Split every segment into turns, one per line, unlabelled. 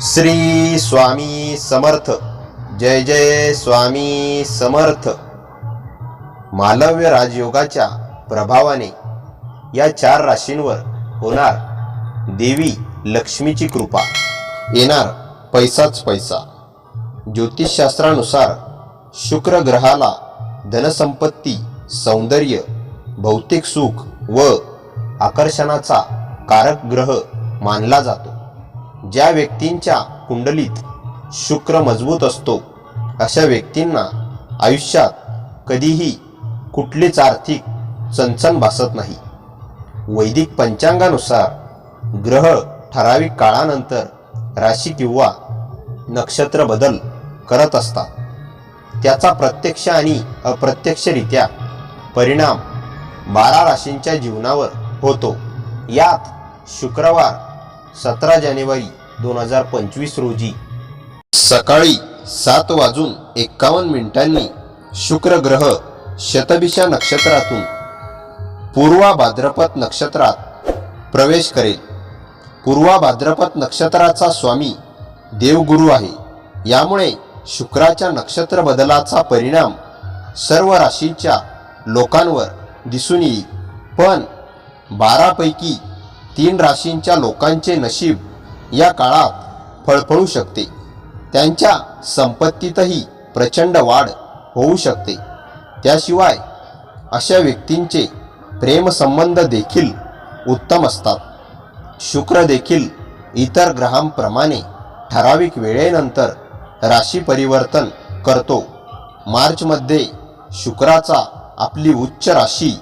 श्री स्वामी समर्थ. जय जय स्वामी समर्थ. मालव्य राजयोगाच्या प्रभावाने या चार राशींवर होणार देवी लक्ष्मीची कृपा. येणार पैसाच पैसा. ज्योतिषशास्त्रानुसार शुक्र ग्रहाला धनसंपत्ती सौंदर्य भौतिक सुख व आकर्षणाचा कारक ग्रह मानला जातो. ज्या व्यक्तींच्या कुंडलीत शुक्र मजबूत असतो अशा व्यक्तींना आयुष्यात कधीही कुठलीच आर्थिक चणचण भासत नाही. वैदिक पंचांगानुसार ग्रह ठराविक काळानंतर राशी किंवा नक्षत्र बदल करत असतात. त्याचा प्रत्यक्ष आणि अप्रत्यक्षरित्या परिणाम बारा राशींच्या जीवनावर होतो. यात शुक्रवार सतरा जानेवारी दोन हजार पंचवीस रोजी. सकाळी सात वाजून एक्कावन्न मिनिटांनी शुक्र ग्रह शतभिषा नक्षत्रातून पूर्वा भाद्रपद नक्षत्रात प्रवेश करेल. पूर्वा भाद्रपद नक्षत्राचा स्वामी देवगुरु आहे. यामुळे शुक्राच्या नक्षत्र बदलाचा परिणाम सर्व राशीच्या लोकांवर दिसून येईल. पण बारापैकी तीन राशींच्या लोकांचे नशीब या काळात फळफळू शकते. त्यांच्या संपत्तीतही प्रचंड वाढ होऊ शकते. त्याशिवाय अशा व्यक्तींचे प्रेमसंबंध देखील उत्तम असतात. शुक्र देखील इतर ग्रहांप्रमाणे ठराविक वेळेनंतर राशी परिवर्तन करतो. मार्चमध्ये शुक्राचा आपली उच्च राशी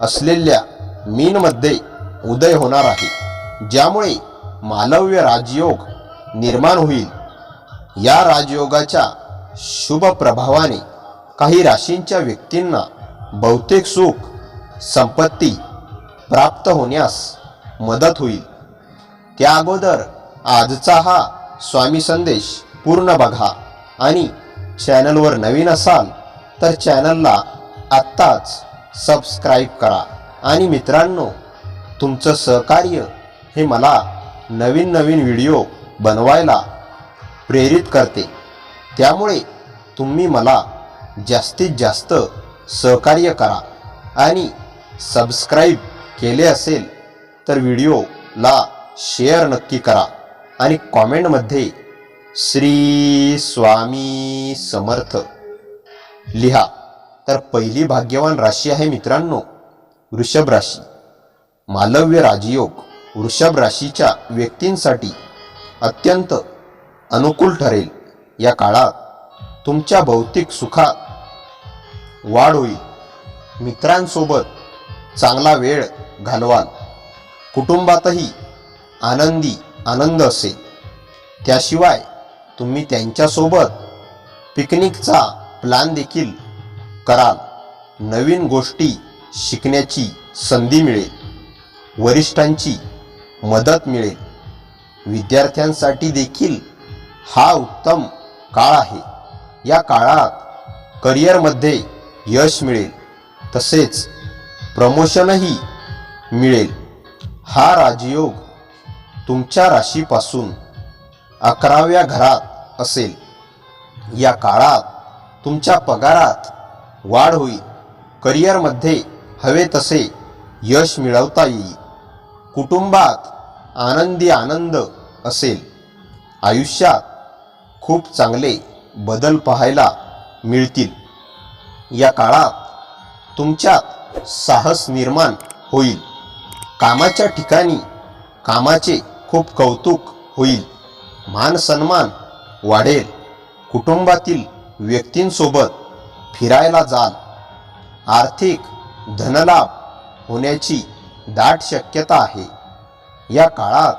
असलेल्या मीनमध्ये उदय होणार आहे. ज्यामुळे मालव्य राजयोग निर्माण होईल. या राजयोगाच्या शुभ प्रभावाने काही राशींच्या व्यक्तींना बहुतेक सुख संपत्ती प्राप्त होण्यास मदत होईल. त्या अगोदर आजचा हा स्वामी संदेश पूर्ण बघा आणि चॅनलवर नवीन असाल तर चॅनलला आत्ताच सबस्क्राईब करा. आणि मित्रांनो तुमचं सहकार्य हे मला नवीन नवीन व्हिडिओ बनवायला प्रेरित करते. त्यामुळे तुम्ही मला जास्तीत जास्त सहकार्य करा आणि सबस्क्राईब केले असेल तर व्हिडिओला शेअर नक्की करा आणि कॉमेंटमध्ये श्री स्वामी समर्थ लिहा. तर पहिली भाग्यवान राशी आहे मित्रांनो वृषभ राशी. मालव्य राजयोग. वृषभ राशीच्या व्यक्तींसाठी अत्यंत अनुकूल ठरेल. या काळात तुमच्या भौतिक सुखात वाढ होईल. मित्रांसोबत चांगला वेळ घालवाल. कुटुंबातही आनंदी आनंद असेल. त्याशिवाय तुम्ही त्यांच्यासोबत पिकनिकचा प्लॅन देखील कराल. नवीन गोष्टी शिकण्याची संधी मिळेल. वरिष्ठांची मदत मिळेल विद्यार्थ्यांसाठी देखील हा उत्तम काळ आहे. या काळात करिअरमध्ये यश मिळेल. तसेच प्रमोशनही मिळेल. हा राजयोग तुमच्या राशीपासून अकराव्या घरात असेल. या काळात तुमच्या पगारात वाढ होईल. करिअरमध्ये हवे तसे यश मिळवता येईल. कुटुंबात आनंदी आनंद असेल. आयुष्यात खूप चांगले बदल पाहायला मिळतील. या काळात तुमच्यात साहस निर्माण होईल. कामाच्या ठिकाणी कामाचे खूप कौतुक होईल. मान सन्मान वाढेल. कुटुंबातील व्यक्तींसोबत फिरायला जाल. आर्थिक धनलाभ होण्याची दाट शक्यता आहे. या काळात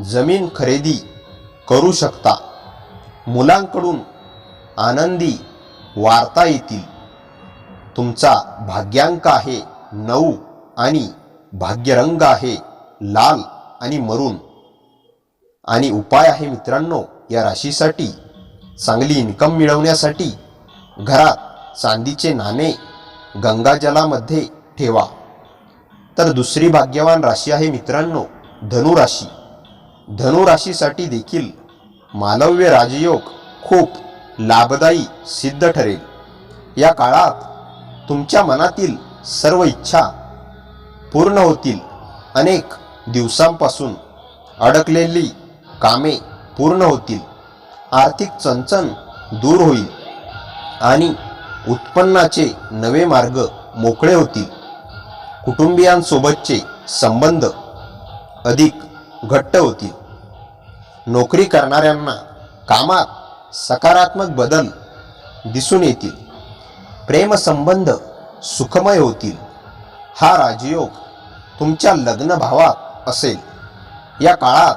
जमीन खरेदी करू शकता. मुलांकडून आनंदी वार्ता येतील. तुमचा भाग्यांक आहे नऊ आणि भाग्यरंग आहे लाल आणि मरून. आणि उपाय आहे मित्रांनो या राशीसाठी चांगली इन्कम मिळवण्यासाठी घरात चांदीचे नाणे गंगाजलामध्ये ठेवा. तर दुसरी भाग्यवान राशी आहे मित्रांनो धनुराशी. धनुराशीसाठी देखील मालव्य राजयोग खूप लाभदायी सिद्ध ठरेल. या काळात तुमच्या मनातील सर्व इच्छा पूर्ण होतील. अनेक दिवसांपासून अडकलेली कामे पूर्ण होतील. आर्थिक चणचण दूर होईल आणि उत्पन्नाचे नवे मार्ग मोकळे होतील. कुटुंबियांसोबतचे संबंध अधिक घट्ट होतील नोकरी करणाऱ्यांना कामात सकारात्मक बदल दिसून येतील. प्रेमसंबंध सुखमय होतील. हा राजयोग तुमच्या लग्नभावात असेल. या काळात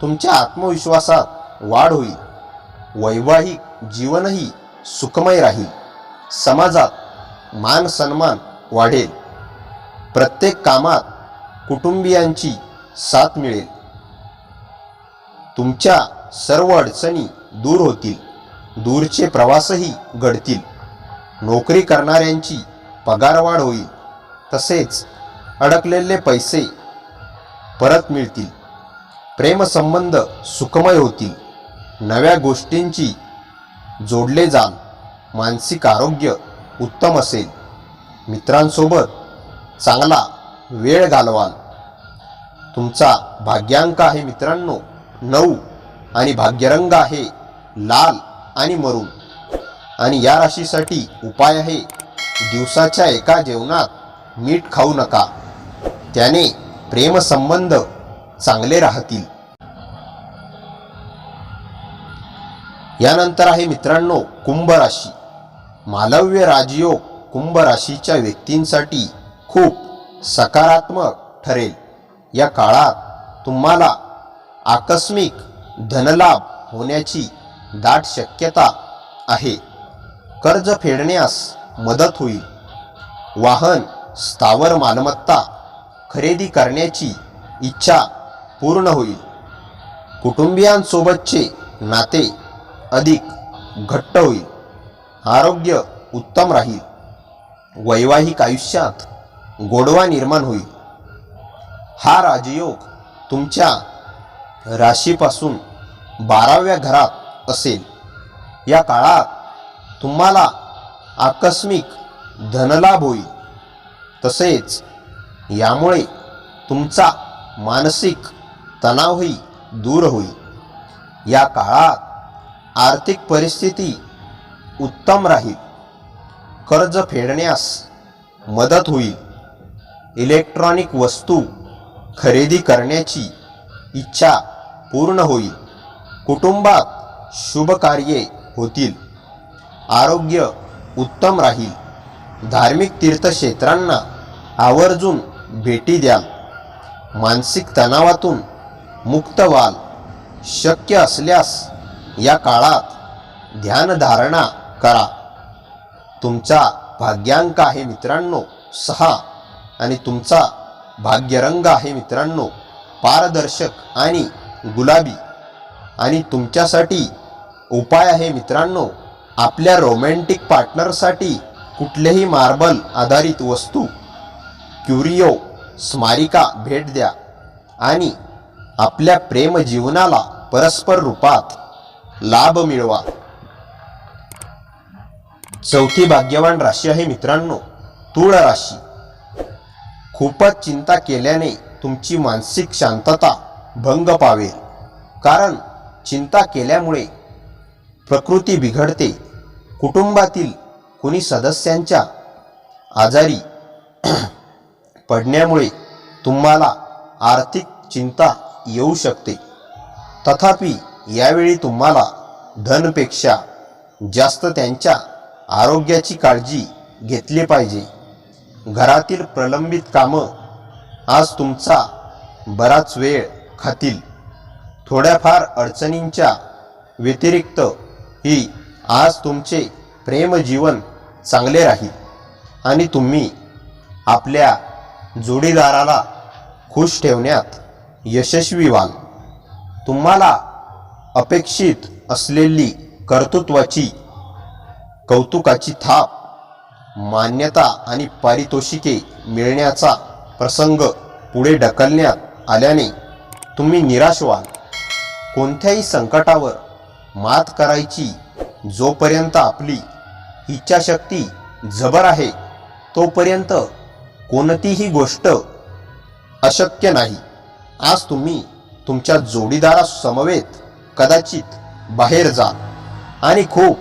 तुमच्या आत्मविश्वासात वाढ होईल. वैवाहिक जीवनही सुखमय राहील. समाजात मान सन्मान वाढेल. प्रत्येक कामात कुटुंबियांची साथ मिळेल. तुमच्या सर्व अडचणी दूर होतील. दूरचे प्रवासही घडतील. नोकरी करणाऱ्यांची पगारवाढ होईल. तसेच अडकलेले पैसे परत मिळतील. प्रेमसंबंध सुखमय होतील. नव्या गोष्टींची जोडले जाल. मानसिक आरोग्य उत्तम असेल. मित्रांसोबत चांगला वेळ घालवाल. तुमचा भाग्यांक आहे मित्रांनो नऊ आणि भाग्यरंग आहे लाल आणि मरून. आणि या राशीसाठी उपाय आहे दिवसाच्या एका जेवणात मीठ खाऊ नका. त्याने प्रेमसंबंध चांगले राहतील. यानंतर आहे मित्रांनो कुंभ राशी. मालव्य राजयोग कुंभ राशीच्या व्यक्तींसाठी खूप सकारात्मक ठरेल. या काळात तुम्हाला आकस्मिक धनलाभ होण्याची दाट शक्यता आहे. कर्ज फेडण्यास मदत होईल. वाहन स्थावर मालमत्ता खरेदी करण्याची इच्छा पूर्ण होईल. कुटुंबियांसोबतचे नाते अधिक घट्ट होईल. आरोग्य उत्तम राहील. वैवाहिक आयुष्यात गोडवा निर्माण होईल. हा राजयोग तुमच्या राशीपासून बाराव्या घरात असेल. या काळात तुम्हाला आकस्मिक धनलाभ होईल. तसेच यामुळे तुमचा मानसिक तणावही दूर होईल. या काळात आर्थिक परिस्थिती उत्तम राहील. कर्ज फेडण्यास मदत होईल. इलेक्ट्रॉनिक वस्तू खरेदी करण्याची इच्छा पूर्ण होईल. कुटुंबात शुभकार्ये होतील. आरोग्य उत्तम राहील. धार्मिक तीर्थक्षेत्रांना आवर्जून भेटी द्याल. मानसिक तणावातून मुक्त व्हाल. शक्य असल्यास या काळात ध्यानधारणा करा. तुमचा भाग्यांक आहे मित्रांनो सहा. आणि तुमचा भाग्यरंग आहे मित्रांनो पारदर्शक आणि गुलाबी. आणि तुमच्यासाठी उपाय आहे मित्रांनो आपल्या रोमॅन्टिक पार्टनरसाठी कुठलेही मार्बल आधारित वस्तू. क्युरिओ स्मारिका भेट द्या. आणि आपल्या प्रेम जीवनाला परस्पर रूपात लाभ मिळवा. चौथी भाग्यवान राशी आहे मित्रांनो तुळ राशी खूपच चिंता केल्याने तुमची मानसिक शांतता भंग पावेल. कारण चिंता केल्यामुळे प्रकृती बिघडते. कुटुंबातील कुणी सदस्यांच्या आजारी पडण्यामुळे तुम्हाला आर्थिक चिंता येऊ शकते. तथापि यावेळी तुम्हाला धनपेक्षा जास्त त्यांच्या आरोग्याची काळजी घेतली पाहिजे. घरातील प्रलंबित कामं आज तुमचा बराच वेळ खातील. थोड्याफार अडचणींच्या व्यतिरिक्त ही आज तुमचे प्रेमजीवन चांगले राहील आणि तुम्ही आपल्या जोडीदाराला खुश ठेवण्यात यशस्वी व्हाल. तुम्हाला अपेक्षित असलेली कर्तृत्वाची कौतुकाची थाप मान्यता आणि पारितोषिके मिळण्याचा प्रसंग पुढे ढकलण्यात आल्याने तुम्ही निराश व्हाल. कोणत्याही संकटावर मात करायची जोपर्यंत आपली इच्छाशक्ती जबर आहे तोपर्यंत कोणतीही गोष्ट अशक्य नाही. आज तुम्ही तुमच्या जोडीदारासमवेत कदाचित बाहेर जा आणि खूप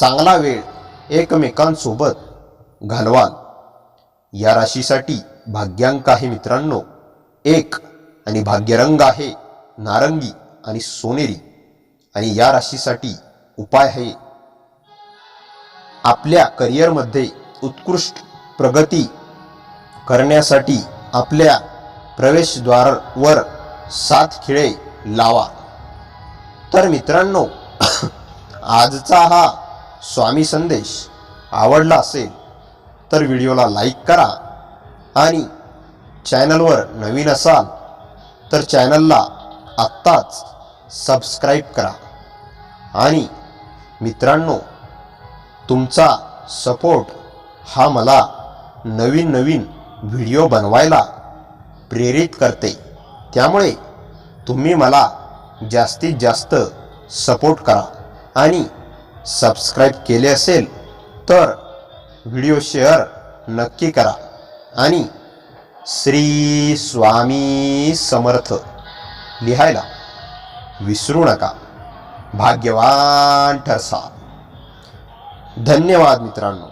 चांगला वेळ एकमेकांसोबत घालवाल. या राशीसाठी भाग्यांक आहे मित्रांनो. एक आणि भाग्यरंग आहे नारंगी आणि सोनेरी. आणि या राशीसाठी उपाय आहे आपल्या करिअरमध्ये उत्कृष्ट प्रगती करण्यासाठी आपल्या प्रवेशद्वारावर सात खिळे लावा. तर मित्रांनो आजचा हा स्वामी संदेश आवडला असेल तर व्हिडिओला लाईक करा आणि चॅनलवर नवीन असाल तर चॅनलला आत्ताच सबस्क्राईब करा. आणि मित्रांनो तुमचा सपोर्ट हा मला नवीन नवीन व्हिडिओ बनवायला प्रेरित करते. त्यामुळे तुम्ही मला जास्तीत जास्त सपोर्ट करा आणि सबस्क्राईब केले असेल तर व्हिडिओ शेअर नक्की करा. आणि श्री स्वामी समर्थ लिहायला विसरू नका. भाग्यवान ठरसा. धन्यवाद मित्रांनो.